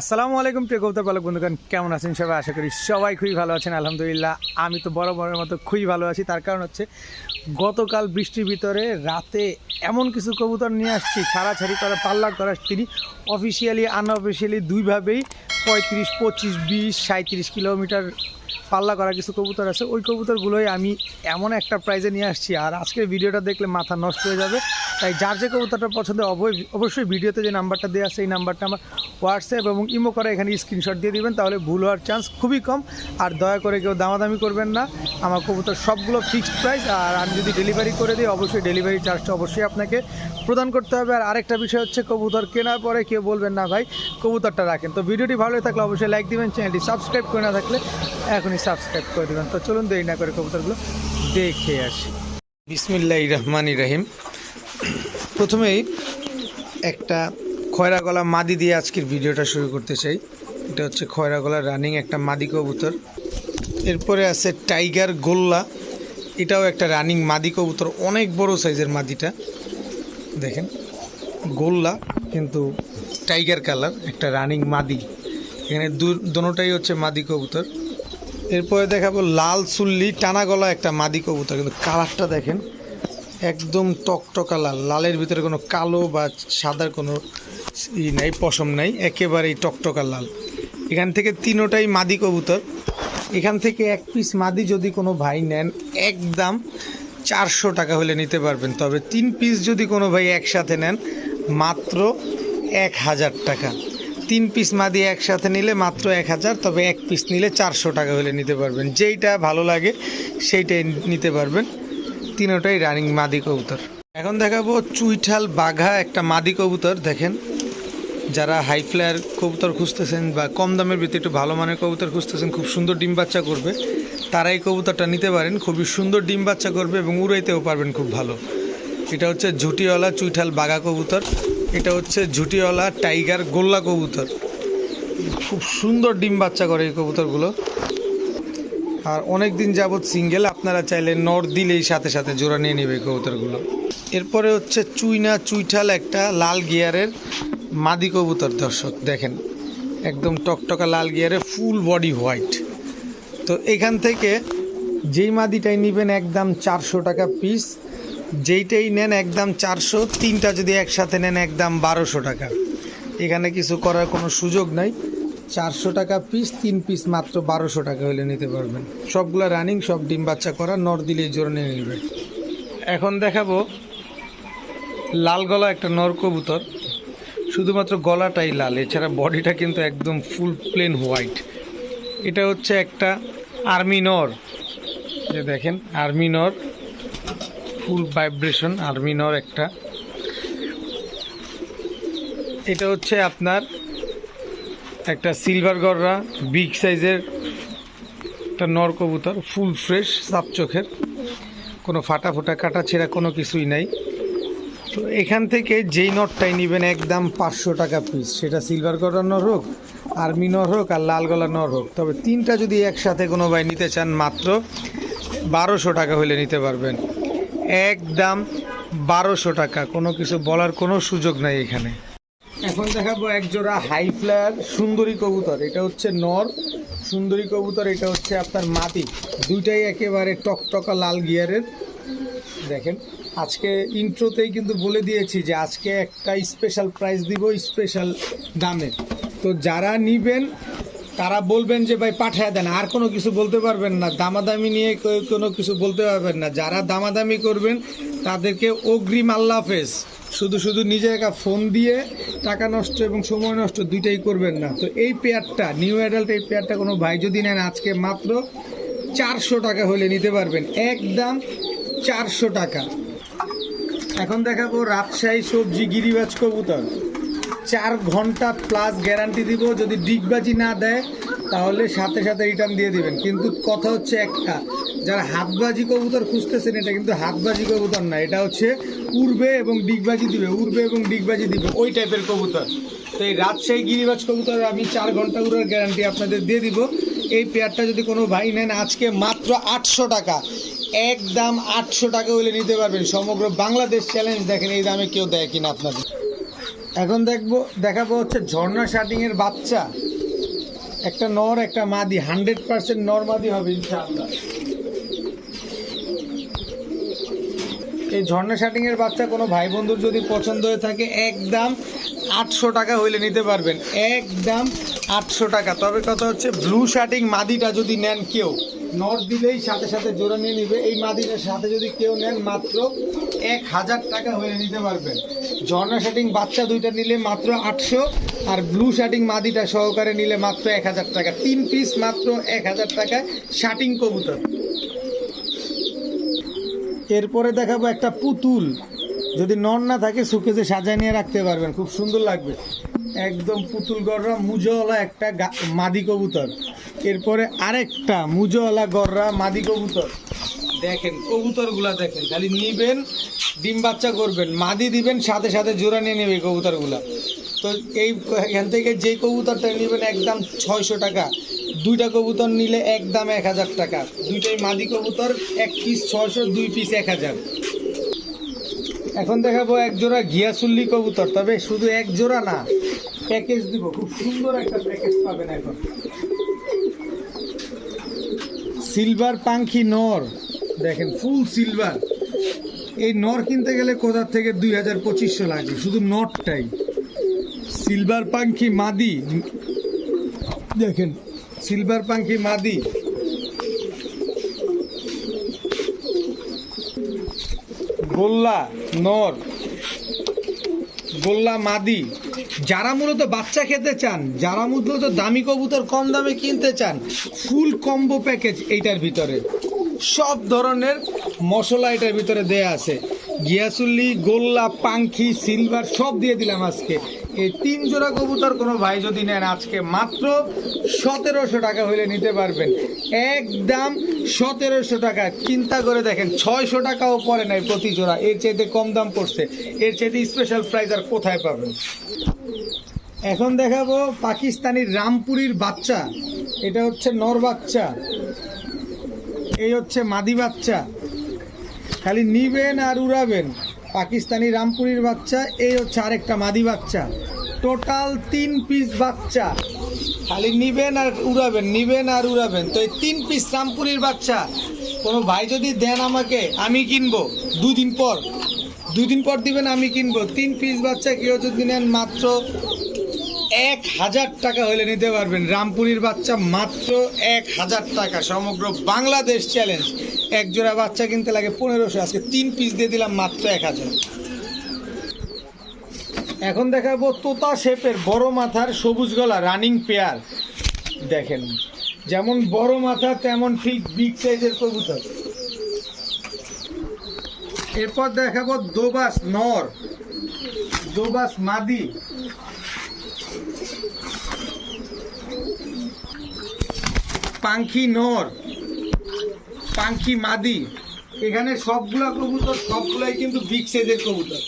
আসসালামু আলাইকুম প্রিয় কবিতা পালক বন্ধুগণ, কেমন আছেন সবাই? আশা করি সবাই খুবই ভালো আছেন, আলহামদুলিল্লাহ। আমি তো বড় বড়ের মতো খুবই ভালো আছি। তার কারণ হচ্ছে, গতকাল বৃষ্টির ভিতরে রাতে এমন কিছু কবুতর নিয়ে আসছি, ছাড়াছাড়ি করা, পাল্লা করা। তিনি অফিসিয়ালি আনঅফিসিয়ালি দুইভাবেই পঁয়ত্রিশ, পঁচিশ, বিশ সাঁত্রিশ কিলোমিটার পাল্লা করা কিছু কবুতর আছে। ওই কবুতরগুলোই আমি এমন একটা প্রাইজে নিয়ে আসছি। আর আজকের ভিডিওটা দেখলে মাথা নষ্ট হয়ে যাবে। তাই যার যে কবুতরটা পছন্দ অবৈ- অবশ্যই ভিডিওতে যে নাম্বারটা দেওয়া আছে, এই নাম্বারটা আমার হোয়াটসঅ্যাপ এবং ইমো করে এখানে স্ক্রিনশট দিয়ে দিবেন। তাহলে ভুল হওয়ার চান্স খুবই কম। আর দয়া করে কেউ দামাদামি করবেন না। আমার কবুতর সবগুলো ফিক্সড প্রাইস আর আমি যদি ডেলিভারি করে দিই, অবশ্যই ডেলিভারি চার্জটা অবশ্যই আপনাকে প্রদান করতে হবে। আর আরেকটা বিষয় হচ্ছে কবুতর কেনার পরে কেউ বলবেন, না ভাই, কবুতরটা রাখেন। তো ভিডিওটি ভালো হয়ে থাকলে অবশ্যই লাইক দিবেন চ্যানেলটি সাবস্ক্রাইব করে না থাকলে এখনই সাবস্ক্রাইব করে দেবেন। তো চলুন দেরি না করে কবুতরগুলো দেখে আসি। বিসমিল্লাহ রহমান রাহিম। প্রথমেই একটা খয়রা গলা মাদি দিয়ে আজকের ভিডিওটা শুরু করতে চাই। এটা হচ্ছে খয়রা গলা রানিং একটা মাদি কবুতর। এরপরে আছে টাইগার গোল্লা। এটাও একটা রানিং মাদি কবুতর, অনেক বড় সাইজের মাদিটা। দেখেন, গোল্লা কিন্তু টাইগার কালার একটা রানিং মাদি। এখানে দোনোটাই হচ্ছে মাদি কবুতর। এরপরে দেখাবো লাল সুল্লি টানা গলা একটা মাদি কবুতর। কিন্তু কালারটা দেখেন, একদম টকটকা লাল। লালের ভিতরে কোনো কালো বা সাদার কোনো ই নাই, পশম নাই, একেবারেই টকটকা লাল। এখান থেকে তিনোটাই মাদি কবুতর। এখান থেকে এক পিস মাদি যদি কোনো ভাই নেন, একদম চারশো টাকা হলে নিতে পারবেন। তবে তিন পিস যদি কোনো ভাই একসাথে নেন, মাত্র এক হাজার টাকা। তিন পিস মাদি একসাথে নিলে মাত্র এক হাজার, তবে এক পিস নিলে চারশো টাকা হলে নিতে পারবেন। যেইটা ভালো লাগে, সেইটাই নিতে পারবেন। তিনোটাই রানিং মাদি কবুতর। এখন দেখাবো চুইঠাল বাঘা একটা মাদি কবুতর, দেখেন। যারা হাই ফ্লায়ার কবুতর খুঁজতেছেন বা কম দামের ভিতরে একটু ভালো মানের কবুতর খুঁজতেছেন, খুব সুন্দর ডিম বাচ্চা করবে তারা এই কবুতরটা নিতে পারেন। খুবই সুন্দর ডিম বাচ্চা করবে এবং উড়াইতেও পারবেন খুব ভালো। এটা হচ্ছে ঝুটিওয়ালা চুইঠাল বাঘা কবুতর। এটা হচ্ছে ঝুটিওয়ালা টাইগার গোল্লা কবুতর। খুব সুন্দর ডিম বাচ্চা করে এই কবুতরগুলো। আর অনেক দিন যাবৎ সিঙ্গেল, আপনারা চাইলে নর দিলেই সাথে সাথে জোড়া নিয়ে নেবে কবুতরগুলো। এরপরে হচ্ছে চুইনা চুইঠাল একটা লাল গিয়ারের মাদি কবুতর, দর্শক, দেখেন, একদম টকটকা লাল গিয়ারে, ফুল বডি হোয়াইট। তো এখান থেকে যেই মাদিটাই নেবেন একদম চারশো টাকা পিস যেইটাই নেন একদম চারশো, তিনটা যদি একসাথে নেন একদম বারোশো টাকা। এখানে কিছু করার কোনো সুযোগ নাই। চারশো টাকা পিস তিন পিস মাত্র বারোশো টাকা হলে নিতে পারবেন। সবগুলো রানিং সব ডিম বাচ্চা করা, নর দিলেই জোরে নিয়ে নেবে। এখন দেখাবো লাল গলা একটা নর কবুতর। শুধুমাত্র গলাটাই লাল, এছাড়া বডিটা কিন্তু একদম ফুল প্লেন হোয়াইট এটা হচ্ছে একটা আর্মি নর। যে দেখেন আর্মি নর। ফুল ভাইব্রেশন আর্মি নর একটা। এটা হচ্ছে আপনার একটা সিলভার গররা, বিগ সাইজের একটা নর কবুতর, ফুল ফ্রেশ, সাপ চোখের। কোনো ফাটা ফোটা, কাটা ছেঁড়া কোনো কিছুই নাই। তো এখান থেকে যেই নটটাই নেবেন একদম পাঁচশো টাকা পিস সেটা সিলভার গলার নর হোক, আর্মি নর হোক আর লাল গলার নর হোক। তবে তিনটা যদি একসাথে কোনো ভাই নিতে চান মাত্র বারোশো টাকা হলে নিতে পারবেন। একদম বারোশো টাকা। কোনো কিছু বলার কোনো সুযোগ নাই এখানে। এখন দেখাবো এক জোড়া হাই ফ্লায়ার সুন্দরী কবুতর। এটা হচ্ছে নর। সুন্দরী কবুতর, এটা হচ্ছে আপনার মাটি। দুইটাই একেবারে টকটকা লাল গিয়ারের। দেখেন, আজকে ইন্ট্রোতেই কিন্তু বলে দিয়েছি যে আজকে একটা স্পেশাল প্রাইস দিব স্পেশাল দামে। তো যারা নিবেন তারা বলবেন যে, ভাই, পাঠায় দেন। আর কোনো কিছু বলতে পারবেন না। দামাদামি নিয়ে কোনো কিছু বলতে পারবেন না। যারা দামাদামি করবেন, তাদেরকে অগ্রিম আল্লাহ হাফেজ। শুধু শুধু নিজে একা ফোন দিয়ে টাকা নষ্ট এবং সময় নষ্ট দুইটাই করবেন না। তো এই পেয়ারটা, নিউ অ্যাডাল্ট এই পেয়ারটা কোনো ভাই যদি নেন, আজকে মাত্র চারশো টাকা হলে নিতে পারবেন। একদম চারশো টাকা। এখন দেখাবো রাজশাহী সবজি গিরিবাজ কবুতর। চার ঘণ্টা প্লাস গ্যারান্টি দিব, যদি ডিগবাজি না দেয়, তাহলে সাথে সাথে রিটার্ন দিয়ে দিবেন। কিন্তু কথা হচ্ছে একটা, যারা হাতবাজি কবুতর খুঁজতেছেন, এটা কিন্তু হাতবাজি কবুতর না, এটা হচ্ছে উড়বে এবং ডিগবাজি দিবে, উড়বে এবং ডিগবাজি দিবে, ওই টাইপের কবুতর। তো এই রাজশাহী গিরিবাজ কবুতর আমি চার ঘণ্টা উড়ার গ্যারান্টি আপনাদের দিয়ে দিব। এই পেয়ারটা যদি কোনো ভাই নেন, আজকে মাত্র আটশো টাকা। এক দাম আটশো টাকা হলে নিতে পারবেন। সমগ্র বাংলাদেশ চ্যালেঞ্জ দেখেন, এই দামে কেউ দেয় কিনা আপনাদের। এখন দেখব, দেখাবো হচ্ছে ঝর্ণা শার্টিং এর বাচ্চা। একটা নর, একটা মাদি হান্ড্রেড পার্সেন্ট নর মাদি হবে, ইনশাআল্লাহ। এই ঝর্ণা শার্টিং এর বাচ্চা কোনো ভাই বন্ধুর যদি পছন্দ হয়ে থাকে, একদম আটশো টাকা হইলে নিতে পারবেন। একদম আটশো টাকা। তবে কথা হচ্ছে ব্লু শার্টিং মাদিটা যদি নেন কেউ, নর দিলেই সাথে সাথে জোড়া নিয়ে নিবে। এই মাদিটার সাথে যদি কেউ নেন, মাত্র এক হাজার টাকা হইলে নিতে পারবেন। ঝর্ণা শার্টিং বাচ্চা দুইটা নিলে মাত্র আটশো, আর ব্লু শার্টিং মাদিটা সহকারে নিলে মাত্র এক হাজার টাকা। তিন পিস মাত্র এক হাজার টাকায় শার্টিং কবুতর। এরপরে দেখাবো একটা পুতুল। যদি নন না থাকে, সুকেজে সাজায় নিয়ে রাখতে পারবেন। খুব সুন্দর লাগবে। একদম পুতুল গররা মুজোওয়ালা একটা মাদি কবুতর। এরপরে আরেকটা মুজোওয়ালা গররা মাদি কবুতর। দেখেন, কবুতরগুলা দেখেন, খালি নিবেন, ডিম বাচ্চা করবেন, মাদি দিবেন, সাথে সাথে জোড়া নিয়ে নেবে কবুতরগুলা। তো এই এখান থেকে যে কবুতরটা নেবেন, একদম ছয়শো টাকা। দুইটা কবুতর নিলে এক দাম এক হাজার টাকা। দুইটাই মাদি কবুতর, এক পিস ছয়শো, দুই পিস এক হাজার। এখন দেখাবো এক জোড়া ঘিয়াচুল্লি কবুতর, তবে শুধু এক জোড়া না প্যাকেজ দিব। খুব সুন্দর একটা প্যাকেজ পাবেন এখন। সিলভার পাঙ্খি নর, দেখেন ফুল সিলভার এই নর কিনতে গেলে কোথার থেকে দুই হাজার পঁচিশশো লাগে শুধু নটটাই সিলভার পাঙ্খি মাদি, দেখেন সিলভার পাঙ্খি মাদি। গোল্লা নর। গোল্লা মাদি। যারা মূলত বাচ্চা খেতে চান, যারা মূলত দামি কবুতর কম দামে কিনতে চান, ফুল কম্বো প্যাকেজ এইটার ভিতরে। সব ধরনের মশলা এটার ভিতরে দেয়া আছে। গিয়াসুল্লি গোল্লা পাঙ্খি সিলভার সব দিয়ে দিলাম আজকে। এই তিন জোড়া কবুতর কোনো ভাই যদি নেন, আজকে মাত্র সতেরোশো টাকা হইলে নিতে পারবেন। একদম সতেরোশো টাকা। চিন্তা করে দেখেন, ছয়শো টাকাও পরে নাই প্রতি জোড়া। এর চাইতে কম দাম পড়ছে। এর চাইতে স্পেশাল প্রাইস আর কোথায় পাবেন? এখন দেখাবো পাকিস্তানি রামপুরির বাচ্চা। এটা হচ্ছে নর বাচ্চা। এই হচ্ছে মাদি বাচ্চা। খালি নিবেন আর উড়াবেন। পাকিস্তানি রামপুরির বাচ্চা, এই হচ্ছে আরেকটা মাদি বাচ্চা। টোটাল তিন পিস বাচ্চা। খালি নিবেন আর উড়াবেন, নিবেন আর উড়াবেন। তো এই তিন পিস রামপুরির বাচ্চা, কোনো ভাই যদি দেন আমাকে, আমি কিনবো। দুদিন পর। দুদিন পর দিবেন, আমি কিনবো। তিন পিস বাচ্চা, কেউ যদি নেন মাত্র এক হাজার টাকা হলে নিতে পারবেন। রামপুরির বাচ্চা মাত্র এক হাজার টাকা। সমগ্র বাংলাদেশ চ্যালেঞ্জ এক জোড়া বাচ্চা কিনতে লাগে পনেরোশো। আজকে তিন পিস দিয়ে দিলাম মাত্র এক হাজার। এখন দেখাবো তোতা শেপের বড় মাথার সবুজ গলা রানিং পেয়ার দেখেন, যেমন বড় মাথা, তেমন ঠিক বিগ সাইজের কবুতর। এরপর দেখাবো দোবাস নর। দোবাস মাদি। পাঙ্খি নর, পাঙ্খি মাদি। এখানে সবগুলা কবুতর, সবগুলাই কিন্তু বিগ সাইজের কবুতর।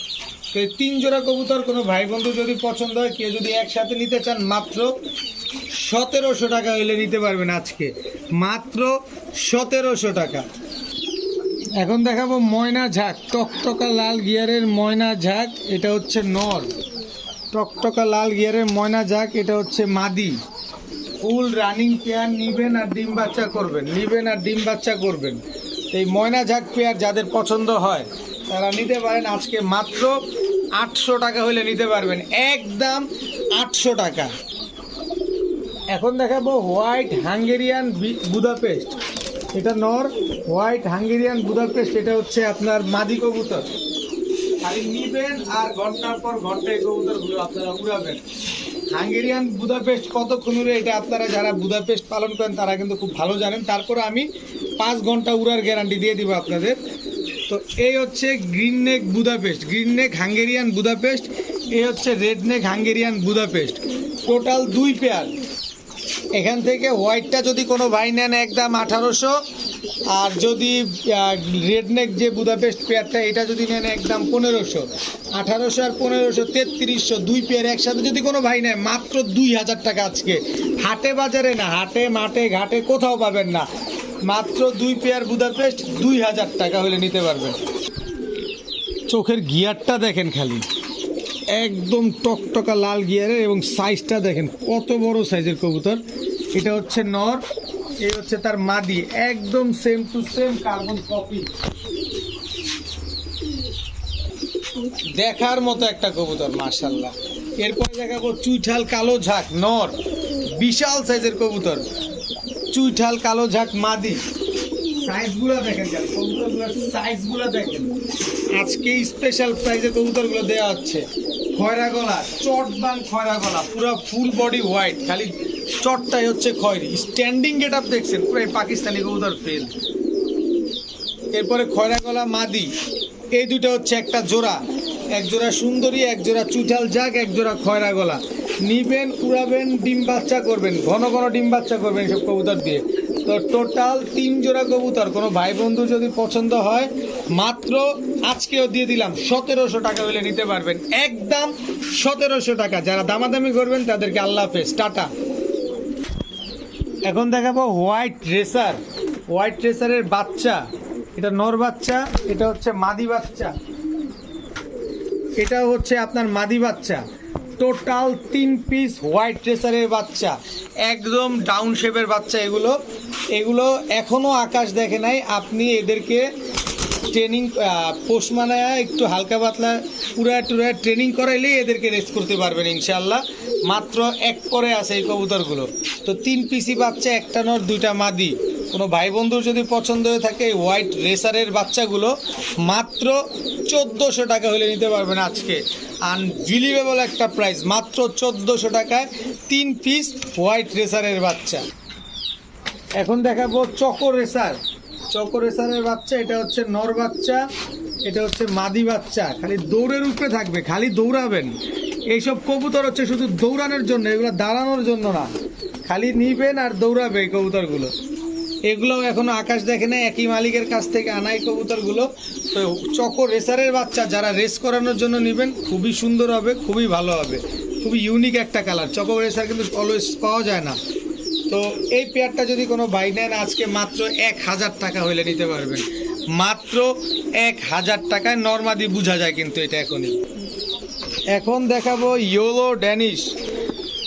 তো এই তিন জোড়া কবুতর কোনো ভাই বন্ধু যদি পছন্দ হয়, কেউ যদি একসাথে নিতে চান, মাত্র সতেরোশো টাকা হইলে নিতে পারবেন আজকে। মাত্র সতেরোশো টাকা। এখন দেখাবো ময়না ঝাঁক, টকটকা লাল গিয়ারের ময়না ঝাঁক, এটা হচ্ছে নর। টকটকা লাল গিয়ারের ময়না ঝাঁক, এটা হচ্ছে মাদি। ফুল রানিং পেয়ার নিবেন আর ডিম বাচ্চা করবেন, নিবেন আর ডিম বাচ্চা করবেন। এই ময়না ঝাঁক পেয়ার যাদের পছন্দ হয়, তারা নিতে পারেন আজকে মাত্র আটশো টাকা হলে নিতে পারবেন, একদম আটশো টাকা। এখন দেখাবো হোয়াইট হাঙ্গেরিয়ান বুদাপেস্ট। এটা নর, হোয়াইট হাঙ্গেরিয়ান বুদাপেস্ট, এটা হচ্ছে আপনার মাদি কবুতর। খালি নিবেন আর ঘণ্টার পর ঘণ্টা এই কবুতরগুলো আপনারা উড়াবেন। হাঙ্গেরিয়ান বুদাপেস্ট কতক্ষণ উড়ে এটা আপনারা যারা বুদাপেস্ট পালন করেন, তারা কিন্তু খুব ভালো জানেন। তারপরে আমি পাঁচ ঘণ্টা উড়ার গ্যারান্টি দিয়ে দিব আপনাদের। তো এই হচ্ছে green neck Budapest green neck Hungarian Budapest, এই হচ্ছে red neck Hungarian Budapest. Total দুই পেয়ার এখান থেকে হোয়াইটটা যদি কোনো ভাই নেন একদম আঠারোশো। আর যদি রেডনেক যে বুদাপেস্ট পেয়ারটা এটা যদি নেন একদম পনেরোশো। আঠারোশো আর পনেরোশো, তেত্রিশশো, দুই পেয়ার একসাথে যদি কোনো ভাই নেয়, মাত্র দুই হাজার টাকা আজকে। হাটে বাজারে না, হাটে, মাঠে, ঘাটে কোথাও পাবেন না। মাত্র দুই পেয়ার বুদাপেস্ট দুই হাজার টাকা হলে নিতে পারবেন। চোখের গিয়ারটা দেখেন খালি। একদম টকটকা লাল গিয়ারের এবং সাইজটা দেখেন, কত বড় সাইজের কবুতর। এটা হচ্ছে নর, এই হচ্ছে তার মাদি, একদম same to same carbon copy দেখার মতো একটা কবুতর মাশাল্লাহ এরপরে দেখাবো চুইঠাল কালো ঝাঁক, নর। বিশাল সাইজের কবুতর। চুইঠাল কালো ঝাঁক, মাদি। সাইজগুলো দেখেন কবুতরগুলোর সাইজগুলো দেখেন। আজকে স্পেশাল প্রাইজে কবুতরগুলো দেওয়া হচ্ছে। খয়রা গলা চট বাং খয়রা গলা পুরো ফুল বডি হোয়াইট খালি চটটাই হচ্ছে খয়রি। স্ট্যান্ডিং গেট আপ দেখছেন, পুরো পাকিস্তানি কবুতর ফেল এরপরে খয়রা গলা মাদি, এই দুটো হচ্ছে একটা জোড়া। এক জোড়া সুন্দরী, এক জোড়া চুটাল জাগ, এক জোড়া খয়রা গলা নিবেন, উড়াবেন, ডিম বাচ্চা করবেন, ঘন ঘন ডিম বাচ্চা করবেন এসব কবুতর দিয়ে। তো টোটাল তিন জোড়া কবুতর, কোনো ভাই বন্ধু যদি পছন্দ হয়, মাত্র আজকেও দিয়ে দিলাম, সতেরোশো টাকা হলে নিতে পারবেন। একদম সতেরোশো টাকা। যারা দামাদামি করবেন, তাদেরকে আল্লাহ হাফেজ। টাটা। এখন দেখাবো হোয়াইট রেসার। হোয়াইট রেসারের বাচ্চা। এটা নর বাচ্চা, এটা হচ্ছে মাদি বাচ্চা। এটা হচ্ছে আপনার মাদি বাচ্চা। টোটাল তিন পিস হোয়াইট রেসারের বাচ্চা। একদম ডাউন শেপের বাচ্চা এগুলো। এগুলো এখনও আকাশ দেখে নাই। আপনি এদেরকে ট্রেনিং পোষ মানায় একটু হালকা পাতলা, পুরা টুরা ট্রেনিং করাইলেই এদেরকে রেস করতে পারবেন ইনশাল্লাহ মাত্র এক করে আছে এই কবুতরগুলো। তো তিন পিসি বাচ্চা, একটা নর, দুইটা মাদি। কোনো ভাই বন্ধুর যদি পছন্দ হয়ে থাকে এই হোয়াইট রেসারের বাচ্চাগুলো, মাত্র চোদ্দোশো টাকা হলে নিতে পারবেন আজকে। আনবিলিভেবল একটা প্রাইস মাত্র চোদ্দোশো টাকায় তিন পিস হোয়াইট রেসারের বাচ্চা। এখন দেখাবো চকো রেসার। চকো রেসারের বাচ্চা, এটা হচ্ছে নর বাচ্চা, এটা হচ্ছে মাদি বাচ্চা। খালি দৌড়ের উপরে থাকবে, খালি দৌড়াবেন। এইসব কবুতর হচ্ছে শুধু দৌড়ানোর জন্য, এগুলো দাঁড়ানোর জন্য না। খালি নিবেন আর দৌড়াবে এই কবুতরগুলো। এগুলো এখনও আকাশ দেখে না একই মালিকের কাছ থেকে আনা এই কবুতরগুলো। তো চকো রেসারের বাচ্চা, যারা রেস করানোর জন্য নেবেন, খুবই সুন্দর হবে, খুবই ভালো হবে। খুবই ইউনিক একটা কালার চকো রেসার কিন্তু অলওয়েজ পাওয়া যায় না। তো এই পেয়ারটা যদি কোনো ভাই নেন, আজকে মাত্র এক হাজার টাকা হইলে নিতে পারবেন। মাত্র এক হাজার টাকায় নর্মাদি বোঝা যায় কিন্তু এটা এখনই। এখন দেখাবো ইয়োলো ড্যানিশ।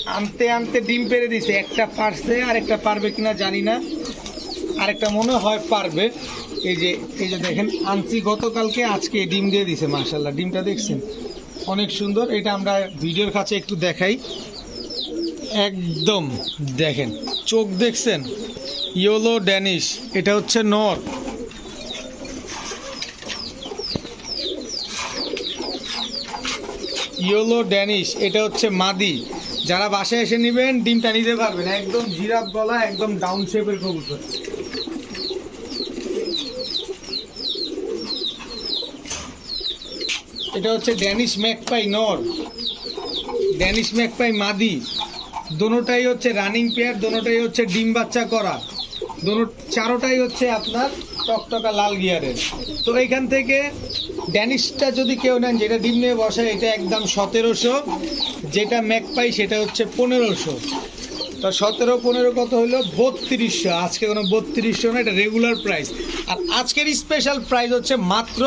আনতে আনতে ডিম পেরে দিছে। একটা পারছে আর একটা পারবে কিনা জানি না। আরেকটা মনে হয় পারবে। এই যে এই যে দেখেন, আনছি গতকালকে, আজকে ডিম দিয়ে দিছে মার্শাল্লাহ ডিমটা দেখছেন? অনেক সুন্দর। এটা আমরা ভিডিওর কাছে একটু দেখাই। একদম, দেখেন, চোখ দেখছেন? ইয়োলো ড্যানিশ এটা হচ্ছে নর। ইয়োলো ড্যানিশ এটা হচ্ছে মাদি। যারা বাসায় এসে নেবেন, ডিমটা নিতে পারবেন। একদম জিরাফ গলা, একদম ডাউন শেপের কবুতর। এটা হচ্ছে ড্যানিশ ম্যাকপাই নর। ড্যানিশ ম্যাকপাই মাদি। দোনোটাই হচ্ছে রানিং পেয়ার দোনোটাই হচ্ছে ডিম বাচ্চা করা। দোনো চারোটাই হচ্ছে আপনার টকটকা লাল গিয়ারের তো এইখান থেকে ড্যানিশটা যদি কেউ নেন, যেটা ডিম নিয়ে বসে, এটা একদম সতেরোশো। যেটা ম্যাক পাই সেটা হচ্ছে পনেরোশো। তো সতেরো, পনেরো কত হলো? বত্রিশশো। আজকে কোনো বত্রিশশো না, এটা রেগুলার প্রাইস আর আজকের স্পেশাল প্রাইস হচ্ছে মাত্র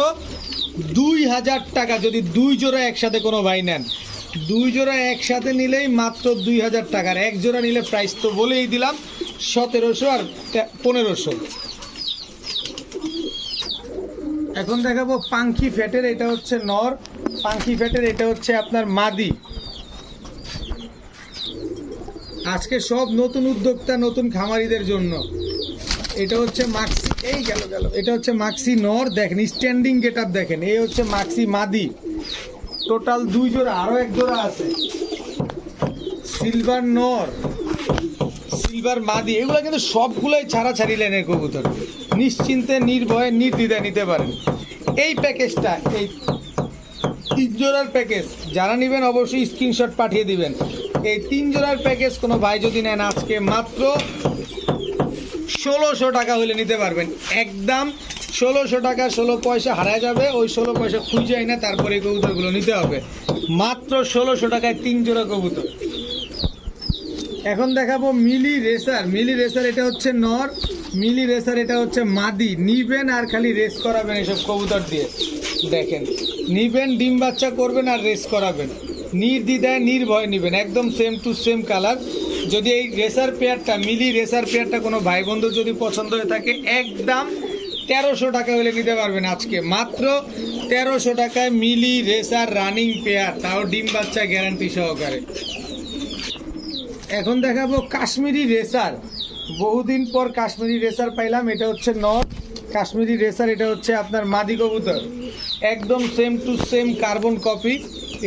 দুই হাজার টাকা। যদি দুই জোড়া একসাথে কোনো ভাই নেন দুই জোড়া একসাথে নিলেই মাত্র দুই হাজার টাকার। এক জোড়া নিলে প্রাইস তো বলেই দিলাম, সতেরোশো আর পনেরোশো। এখন দেখাবো পাঙ্কি ফ্যাটের, এটা হচ্ছে নর। পাঙ্কি ফ্যাটের, এটা হচ্ছে আপনার মাদি। আজকে সব নতুন উদ্যোক্তা, নতুন খামারিদের জন্য। এটা হচ্ছে মাক্সি, এই গেল গেল। এটা হচ্ছে মাক্সি নর, দেখেন স্ট্যান্ডিং গেট দেখেন। এই হচ্ছে মাক্সি মাদি। টোটাল দুই জোড়া, আরও এক জোড়া আছে। সিলভার নর, সিলভার মাদি, এগুলো কিন্তু সবগুলোই ছাড়া ছাড়ি লাইনের কবুতর। নিশ্চিন্তে, নির্ভয়ে, নির্দ্বিধায় নিতে পারেন। এই প্যাকেজটা, এই তিন জোড়ার প্যাকেজ, যারা নেবেন অবশ্যই স্ক্রিনশট পাঠিয়ে দিবেন। এই তিন জোড়ার প্যাকেজ কোনো ভাই যদি নেন আজকে মাত্র ষোলোশো টাকা হলে নিতে পারবেন। একদম ষোলোশো টাকা, ষোলো পয়সা হারায় যাবে। ওই ষোলো পয়সা খুঁজেই না তারপরে এই কবুতরগুলো নিতে হবে। মাত্র ষোলোশো টাকায় তিন জোড়া কবুতর। এখন দেখাবো মিলি রেসার। মিলি রেসার এটা হচ্ছে নর, মিলি রেসার এটা হচ্ছে মাদি। নিবেন আর খালি রেস করাবেন এসব কবুতর দিয়ে। দেখেন, নিবেন, ডিম বাচ্চা করবেন আর রেস করাবেন। নির্দ্বিধায়, নির্ভয় নিবেন। একদম সেম টু সেম কালার যদি এই রেসার পেয়ারটা মিলি রেসার পেয়ারটা কোনো ভাই বন্ধু যদি পছন্দ হয়ে থাকে, একদম তেরোশো টাকা হলে নিতে পারবেন আজকে। মাত্র তেরোশো টাকায় মিলি রেসার রানিং পেয়ার, তাও ডিম বাচ্চা গ্যারান্টি সহকারে। এখন দেখাবো কাশ্মীরি রেসার। বহুদিন পর কাশ্মীরি রেসার পাইলাম, এটা হচ্ছে নর কাশ্মীরি রেসার, এটা হচ্ছে আপনার মাদি কবুতর। একদম same to same carbon copy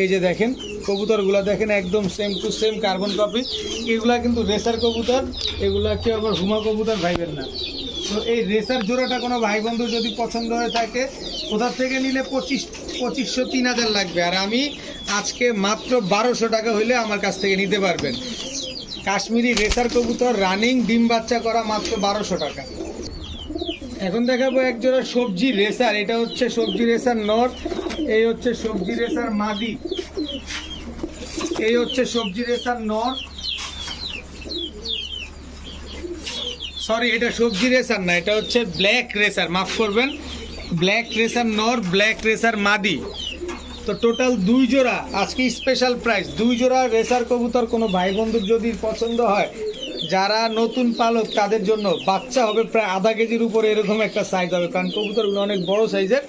এই যে দেখেন কবুতরগুলো দেখেন একদম same to same carbon copy এগুলা কিন্তু রেসার কবুতর, এগুলা কেউ আবার হুমা কবুতর ভাইবেন না। তো এই রেসার জোড়াটা কোনো ভাই বন্ধু যদি পছন্দ হয়ে থাকে কোথার থেকে নিলে পঁচিশ, পঁচিশশো, তিন হাজার লাগবে। আর আমি আজকে মাত্র বারোশো টাকা হইলে আমার কাছ থেকে নিতে পারবেন। কাশ্মীরি রেসার কবুতর রানিং ডিম বাচ্চা করা মাত্র বারোশো টাকা। এখন দেখাবো এক জোড়া সবজি রেসার এটা হচ্ছে সবজি রেসার নর এই হচ্ছে সবজি রেসার মাদি। এই হচ্ছে সবজি রেসার নর। সরি এটা সবজি রেসার না, এটা হচ্ছে ব্ল্যাক রেসার মাফ করবেন। ব্ল্যাক রেসার নর ব্ল্যাক রেসার মাদি। তো টোটাল দুই জোড়া, আজকে স্পেশাল প্রাইস দুই জোড়া রেসার কবুতর, কোনো ভাই বন্ধুর যদি পছন্দ হয়, যারা নতুন পালক, তাদের জন্য বাচ্চা হবে প্রায় আধা কেজির উপরে এরকম একটা সাইজ হবে, কারণ কবুতরগুলো অনেক বড় সাইজের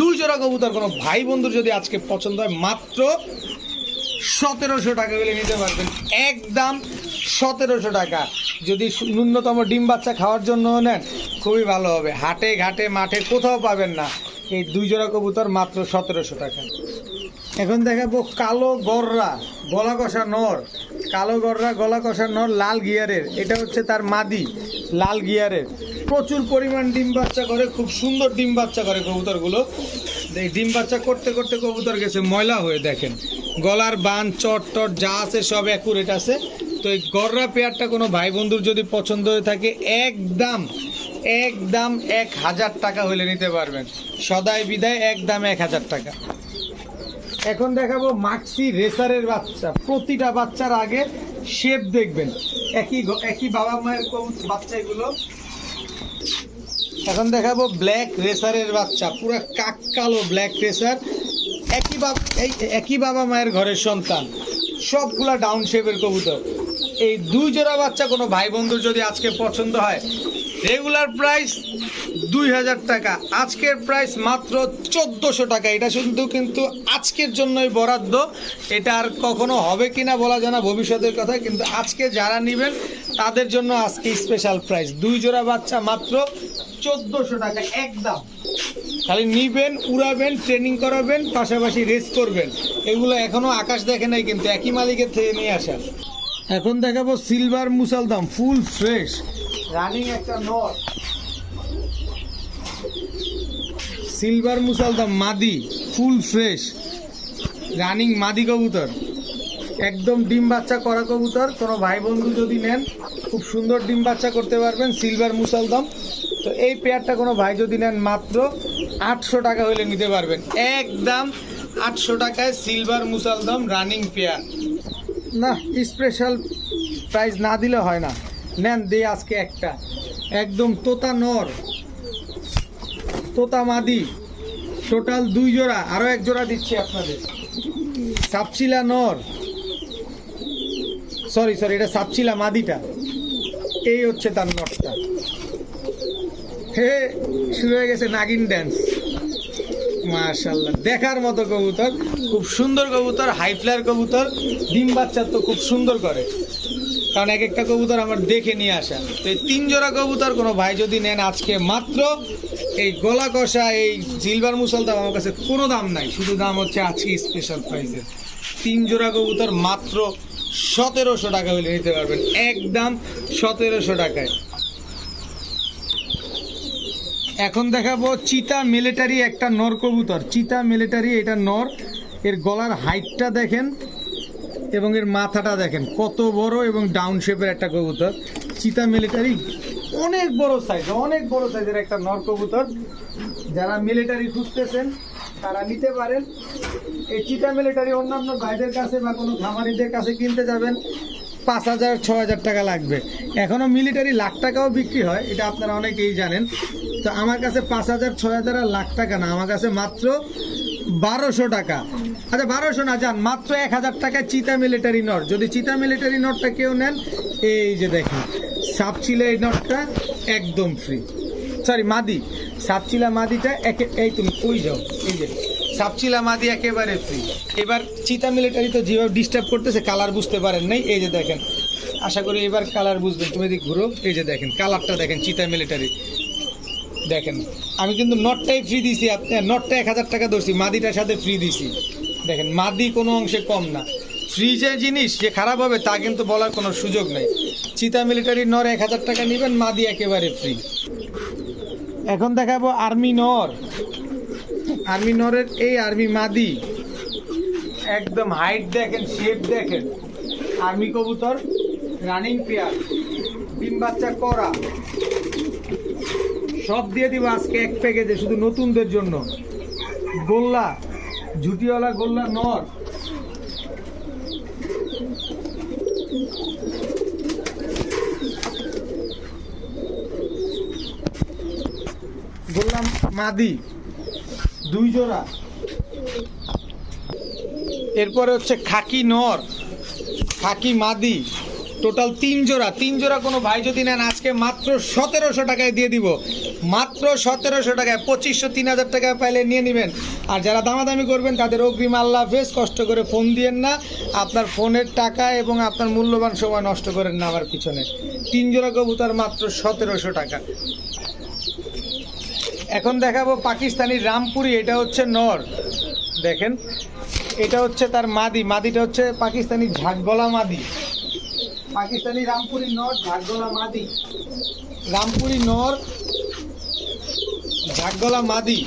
দুই জোড়া কবুতর, কোনো ভাই বন্ধুর যদি আজকে পছন্দ হয়, মাত্র সতেরোশো টাকা হলে নিতে পারবেন। একদম সতেরোশো টাকা। যদি ন্যূনতম ডিম বাচ্চা খাওয়ার জন্য নেন, খুবই ভালো হবে। হাটে ঘাটে মাঠে কোথাও পাবেন না। এই দুই জোড়া কবুতর মাত্র সতেরোশো টাকা। এখন দেখাবো কালো গররা, গলা কষা নর। কালো গররা, গলা কষা নর লাল গিয়ারের। এটা হচ্ছে তার মাদি, লাল গিয়ারের। প্রচুর পরিমাণ ডিম বাচ্চা করে, খুব সুন্দর ডিম বাচ্চা করে কবুতরগুলো। এই ডিম বাচ্চা করতে করতে কবুতর গেছে, ময়লা হয়ে দেখেন। গলার বান, চট টট যা আছে সব অ্যাকুরেট আছে। তো এই গররা পেয়ারটা কোনো ভাই বন্ধুর যদি পছন্দ হয়ে থাকে, একদম একদম এক হাজার টাকা হলে নিতে পারবেন। সদাই বিদায়, একদম এক হাজার টাকা। এখন দেখাবো মাক্সি রেসারের বাচ্চা। প্রতিটা বাচ্চার আগে শেপ দেখবেন। একই একই বাবা মায়ের কবুত- বাচ্চা এগুলো। এখন দেখাবো ব্ল্যাক রেসারের বাচ্চা, পুরো কাক কালো ব্ল্যাক রেসার একই বাবা এই একই বাবা মায়ের ঘরের সন্তান। সবগুলা ডাউন শেপের কবুতর। এই দুই জোড়া বাচ্চা কোনো ভাই বন্ধুর যদি আজকে পছন্দ হয় রেগুলার প্রাইস দুই হাজার টাকা। আজকের প্রাইস মাত্র চোদ্দোশো টাকা। এটা শুধু কিন্তু আজকের জন্যই বরাদ্দ। এটা আর কখনো হবে কি না বলা যায় না, ভবিষ্যতের কথা। কিন্তু আজকে যারা নেবেন, তাদের জন্য আজকে স্পেশাল প্রাইস দুই জোড়া বাচ্চা মাত্র চোদ্দোশো টাকা একদম। খালি নিবেন উড়াবেন ট্রেনিং করাবেন পাশাপাশি রেস করবেন। এগুলো এখনও আকাশ দেখে নাই কিন্তু একই মালিকের থেকে নিয়ে আসা। এখন দেখাবো সিলভার মুসালদাম ফুল ফ্রেশ রানিং একটা নট সিলভার মুসালদাম মাদি ফুল ফ্রেশ রানিং মাদি কবুতর। একদম ডিম বাচ্চা করা কবুতর। কোনো ভাই বন্ধু যদি নেন খুব সুন্দর ডিম বাচ্চা করতে পারবেন সিলভার মুসালদম তো এই পেয়ারটা কোনো ভাই যদি নেন মাত্র আটশো টাকা হলে নিতে পারবেন। একদম আটশো টাকায় সিলভার মুসালদম রানিং পেয়ার। না স্পেশাল প্রাইস না দিলে হয় না। নেন, দে আজকে একটা। একদম তোতা নর। তোতা মাদি। টোটাল দুই জোড়া আরও এক জোড়া দিচ্ছি আপনাদের। সাপচিলা নর। সরি সরি এটা সাপচিলা মাদিটা। এই হচ্ছে তার নটটা হে শুরু হয়ে গেছে নাগিন ড্যান্স মাশাল্লাহ দেখার মতো কবুতর, খুব সুন্দর কবুতর হাই ফ্লায়ার কবুতর। ডিম বাচ্চা তো খুব সুন্দর করে। কারণ এক একটা কবুতর আমার দেখে নিয়ে আসা। তো এই তিন জোড়া কবুতর কোনো ভাই যদি নেন আজকে মাত্র, এই গলা কষা এই জিলবার মুসলদাম আমার কাছে কোনো দাম নাই। শুধু দাম হচ্ছে আজকে স্পেশাল প্রাইসের তিন জোড়া কবুতর মাত্র সতেরোশো টাকা হলে নিতে পারবেন। একদম সতেরোশো টাকায়। এখন দেখাবো চিতা মিলিটারি একটা নর কবুতর। চিতা মিলিটারি এটা নর। এর গলার হাইটটা দেখেন এবং এর মাথাটা দেখেন। কত বড় এবং ডাউন শেপের একটা কবুতর। চিতা মিলিটারি অনেক বড় সাইজ অনেক বড় সাইজের একটা নর কবুতর। যারা মিলিটারি খুঁজতেছেন, তারা নিতে পারেন। এই চিতা মিলিটারি অন্যান্য ভাইদের কাছে বা কোনো খামারিদের কাছে কিনতে যাবেন। পাঁচ হাজার ছ হাজার টাকা লাগবে। এখনও মিলিটারি লাখ টাকাও বিক্রি হয়, এটা আপনারা অনেকেই জানেন। তো আমার কাছে পাঁচ হাজার ছ হাজার আর লাখ টাকা না, আমার কাছে মাত্র বারোশো টাকা। আচ্ছা বারোশো না, যান, মাত্র এক হাজার টাকায় চিতা মিলিটারি নট। যদি চিতা মিলিটারি নটটা কেউ নেন, এই যে দেখেন, সাপচিলা এই নটটা একদম ফ্রি সরি মাদি, সাপচিলা মাদিটা একে এই তুমি, ওই যাও, এই যে। সাপচিলা মাদি একেবারে ফ্রি এবার চিতা মিলিটারি তো যেভাবে ডিস্টার্ব করতেছে কালার বুঝতে পারেন নাই। এই যে দেখেন, আশা করি এবার কালার বুঝবেন। তুমি এদিকে ঘুরো। এই যে দেখেন কালারটা দেখেন, চিতা মিলিটারি দেখেন, আমি কিন্তু নটটাই ফ্রি দিছি আপনার নটটা এক হাজার টাকা ধরছি, মাদিটার সাথে ফ্রি দিছি। দেখেন, মাদি কোনো অংশে কম না। ফ্রি যে জিনিস, যে খারাপ হবে, তা কিন্তু বলার কোনো সুযোগ নেই। চিতা মিলিটারি নর এক হাজার টাকা নেবেন, মাদি একেবারে ফ্রি এখন দেখাবো আর্মি নর আর্মি নরের এই আর্মি মাদি একদম হাইট দেখেন শেপ দেখেন। আর্মি কবুতর রানিং পেয়ার ডিম বাচ্চা করা। সব দিয়ে দিব আজকে এক প্যাকেজে শুধু নতুনদের জন্য। গোল্লা, ঝুটিওয়ালা গোল্লা নর। গোল্লা মাদি। দুই জোড়া। এরপরে হচ্ছে খাকি নর, খাকি মাদি, টোটাল তিন জোড়া। তিন জোড়া কোনো ভাই যদি নেন, আজকে মাত্র সতেরোশো টাকায় দিয়ে দিব। মাত্র সতেরোশো টাকায়, পঁচিশশো, তিন হাজার টাকায় পাইলে নিয়ে নেবেন। আর যারা দামাদামি করবেন, তাদের অগ্রিম আল্লাহ বেশ কষ্ট করে ফোন দিয়েন না। আপনার ফোনের টাকা এবং আপনার মূল্যবান সময় নষ্ট করেন না আমার পিছনে। তিন জোড়া কবুতর মাত্র সতেরোশো টাকা। এখন দেখাবো পাকিস্তানি রামপুরি, এটা হচ্ছে নর। দেখেন, এটা হচ্ছে তার মাদি। মাদিটা হচ্ছে পাকিস্তানি ঝাকগলা মাদি। পাকিস্তানি রামপুরি নর, ঝাকগলা মাদি। রামপুরি নর, ঝাকগলা মাদি।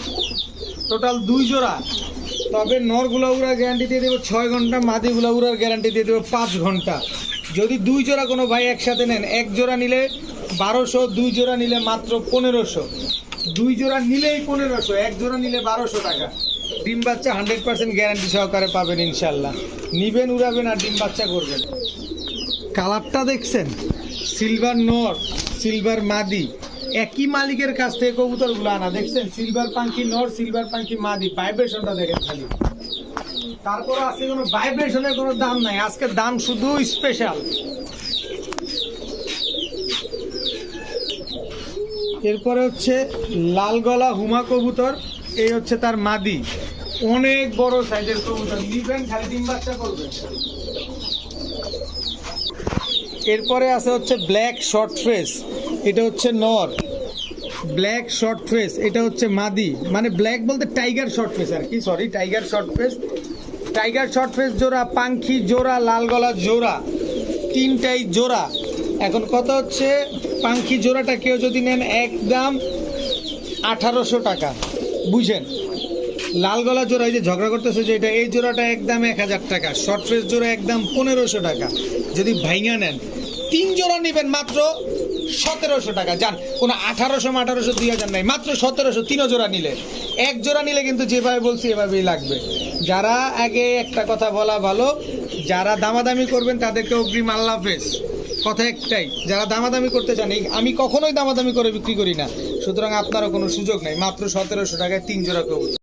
টোটাল দুই জোড়া। তবে নর গুলাউড়ার গ্যারান্টি দিয়ে দেবো ছয় ঘণ্টা মাদি গুলাউড়ার গ্যারান্টি দিয়ে দেবো পাঁচ ঘণ্টা। যদি দুই জোড়া কোনো ভাই একসাথে নেন, এক জোড়া নিলে বারোশো, দুই জোড়া নিলে মাত্র পনেরোশো। দুই জোড়া নিলেই পনেরোশো, এক জোড়া নিলে বারোশো টাকা। ডিম বাচ্চা হান্ড্রেড পার্সেন্ট গ্যারান্টি সহকারে পাবেন ইনশাল্লাহ। নিবেন, উড়াবেন আর ডিম বাচ্চা করবেন। কালারটা দেখছেন? সিলভার নর, সিলভার মাদি। একই মালিকের কাছ থেকে কবুতরগুলো আনা। দেখছেন? সিলভার পাঙ্কি নর, সিলভার পাঙ্কি মাদি। ভাইব্রেশনটা দেখেন খালি। তারপর আজকে কোনো ভাইব্রেশনের কোনো দাম নাই। আজকে দাম শুধু স্পেশাল এরপরে হচ্ছে লাল গলা হুমা কবুতর, এই হচ্ছে তার মাদি। অনেক বড় সাইজের কবুতর, নিবেন খালি ডিম বাচ্চা করবেন এরপরে আছে হচ্ছে ব্ল্যাক শর্ট ফেস এটা হচ্ছে নর। ব্ল্যাক শর্ট ফেস এটা হচ্ছে মাদি। মানে ব্ল্যাক বলতে টাইগার শর্ট ফেস আর কি sorry tiger short face tiger short face জোড়া পাঙ্খি জোড়া লাল গলা জোড়া, তিনটাই জোড়া। এখন কথা হচ্ছে পাঙ্খি জোড়াটা কেউ যদি নেন একদম আঠারোশো টাকা। বুঝেন? লাল গলা জোড়া, এই যে ঝগড়া করতেছে যে এটা, এই জোড়াটা একদম এক হাজার টাকা। শর্ট ফেস জোড়া একদম পনেরোশো টাকা। যদি ভাইঙা নেন, তিন জোড়া নেবেন মাত্র সতেরোশো টাকা। যান, কোনো আঠারোশো আঠারোশো দুই হাজার নাই, মাত্র সতেরোশো তিনও জোড়া নিলে। এক জোড়া নিলে কিন্তু যেভাবে বলছি, এভাবেই লাগবে। যারা আগে একটা কথা বলা ভালো, যারা দামাদামি করবেন তাদেরকে অগ্রিম আল্লাহ হাফেজ। কথা একটাই, যারা দামাদামি করতে চান আমি কখনোই দামাদামি করে বিক্রি করি না। সুতরাং আপনারও কোনো সুযোগ নাই, মাত্র সতেরোশো টাকায় তিন জোড়া কবুতর।